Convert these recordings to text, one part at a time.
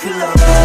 popular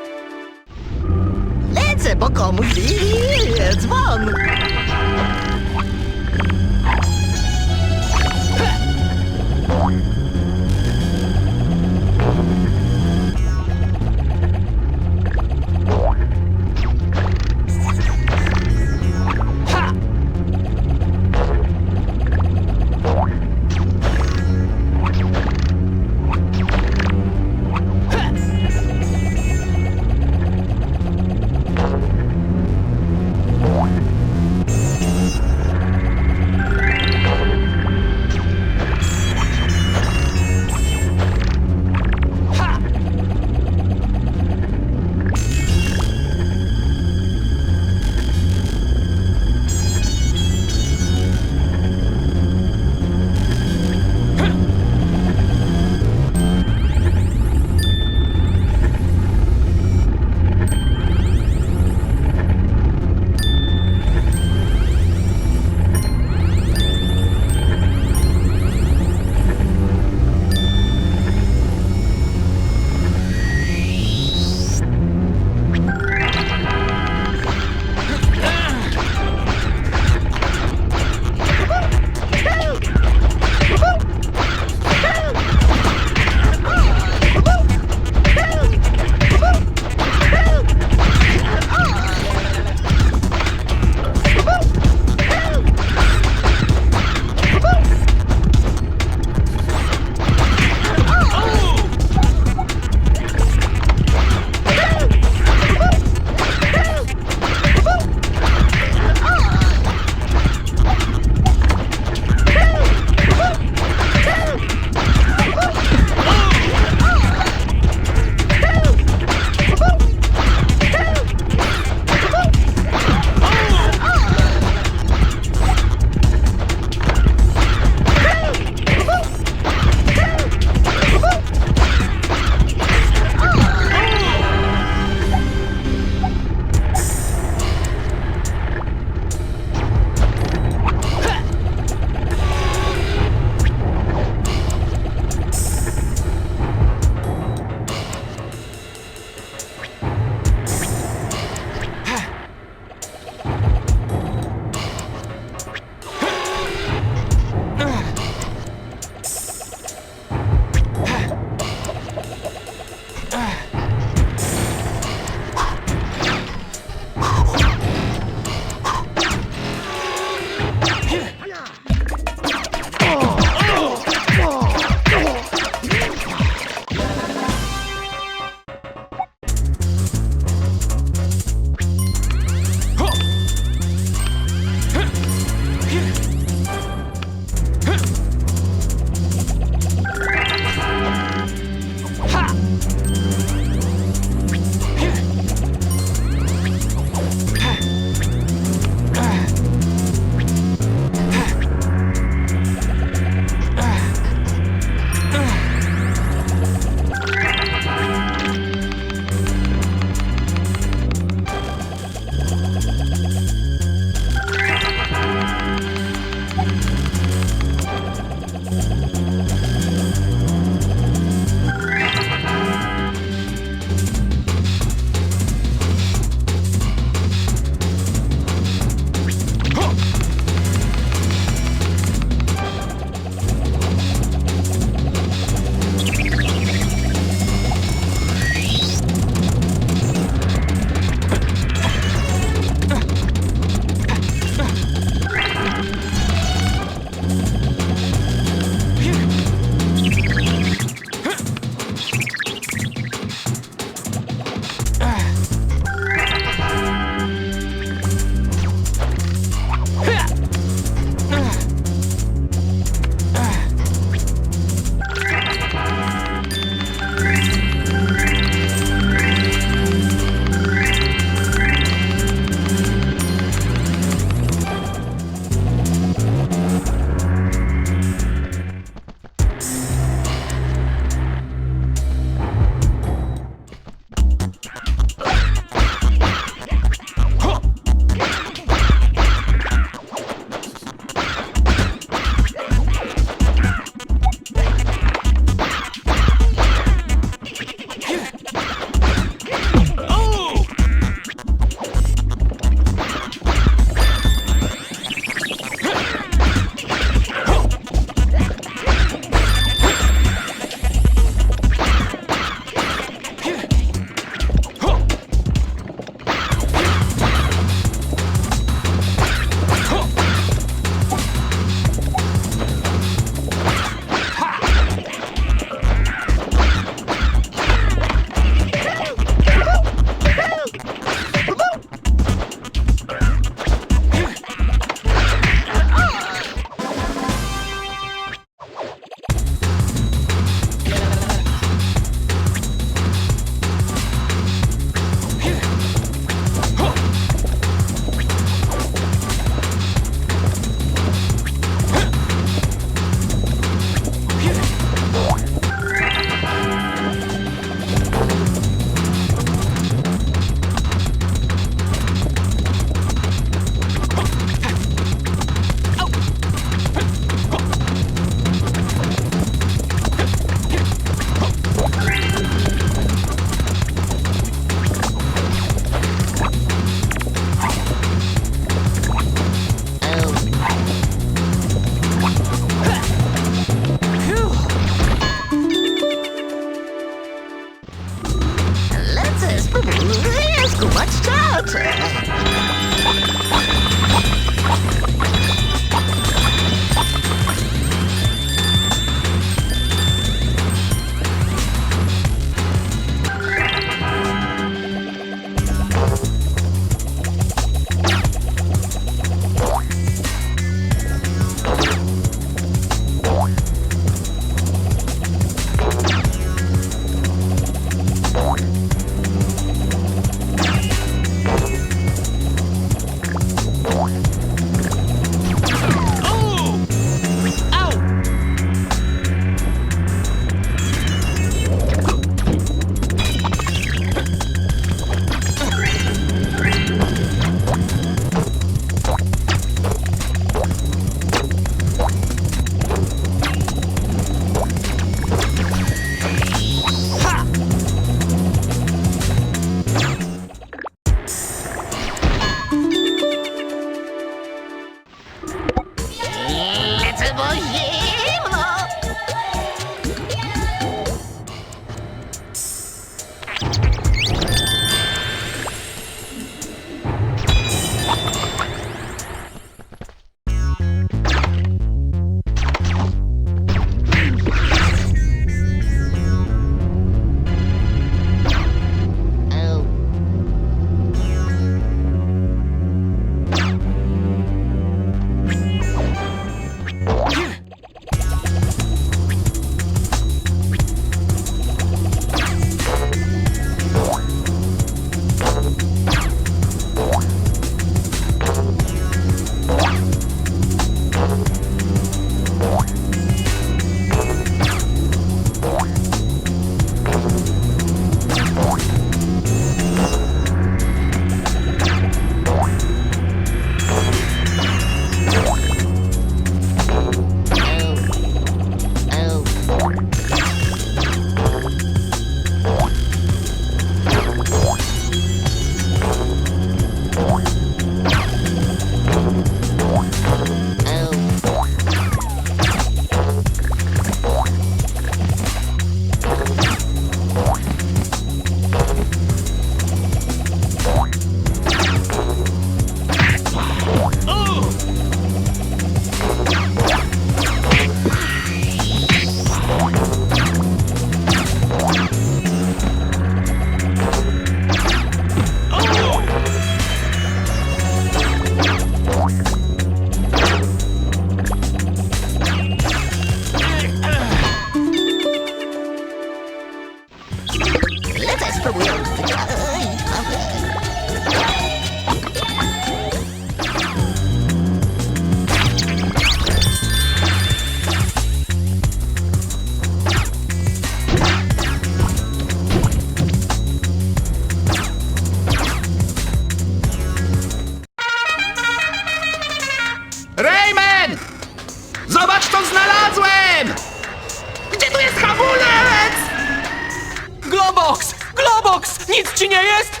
Nic ci nie jest?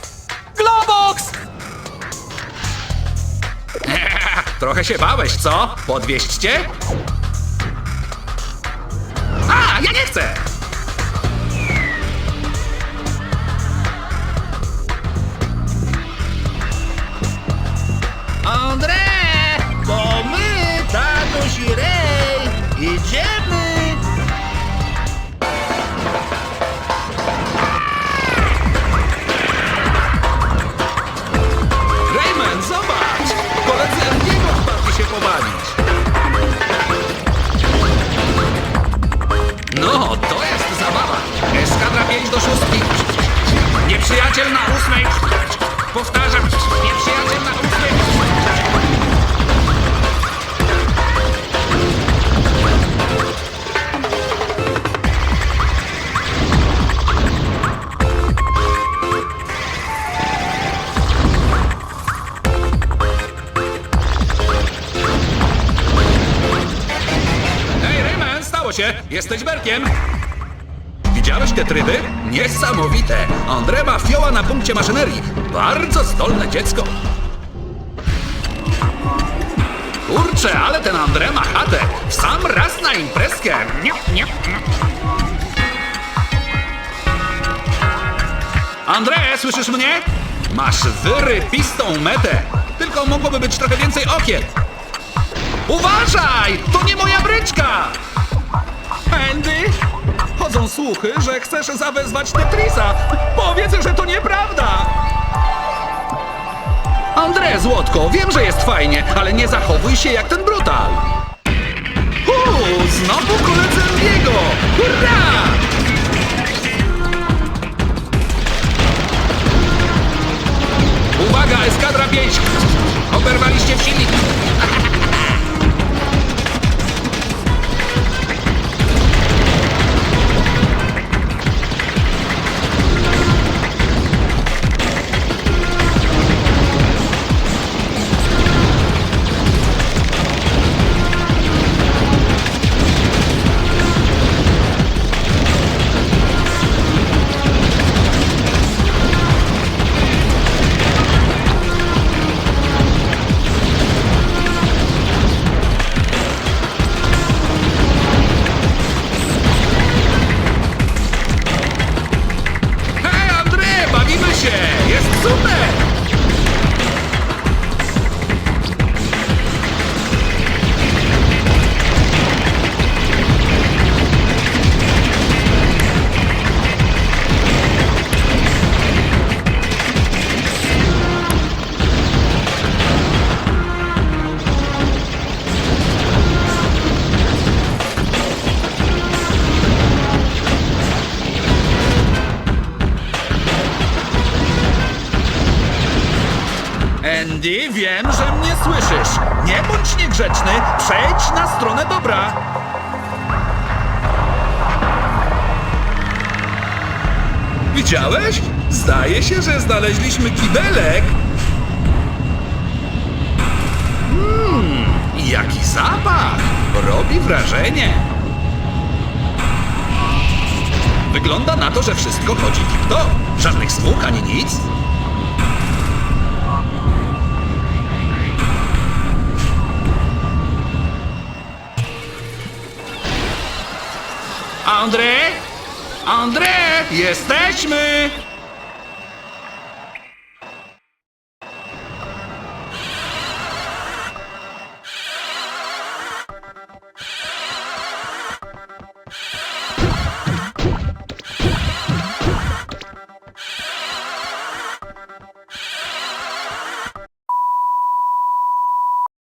Globox! Trochę się bałeś, co? Podwieźć cię? A, ja nie chcę! Się! Jesteś Berkiem! Widziałeś te tryby? Niesamowite! André ma fioła na punkcie maszynerii. Bardzo zdolne dziecko. Kurczę, ale ten André ma chatę. Sam raz na imprezkę. Nie, nie. André, słyszysz mnie? Masz wyrypistą metę. Tylko mogłoby być trochę więcej okien. Uważaj! To nie moja bryczka! Andy? Chodzą słuchy, że chcesz zawezwać Tetrisa. Powiedz, że to nieprawda! André, Złotko, wiem, że jest fajnie, ale nie zachowuj się jak ten brutal. Uuu, znowu koledzy Andiego! Hurra! Uwaga, eskadra 5! Oberwaliście w silnik! Super! Andy, wiem, że mnie słyszysz. Nie bądź niegrzeczny, przejdź na stronę dobra. Widziałeś? Zdaje się, że znaleźliśmy kibelek. Mmm, jaki zapach! Robi wrażenie. Wygląda na to, że wszystko chodzi tip-top. Żadnych zwłok ani nic. André? André, jesteśmy!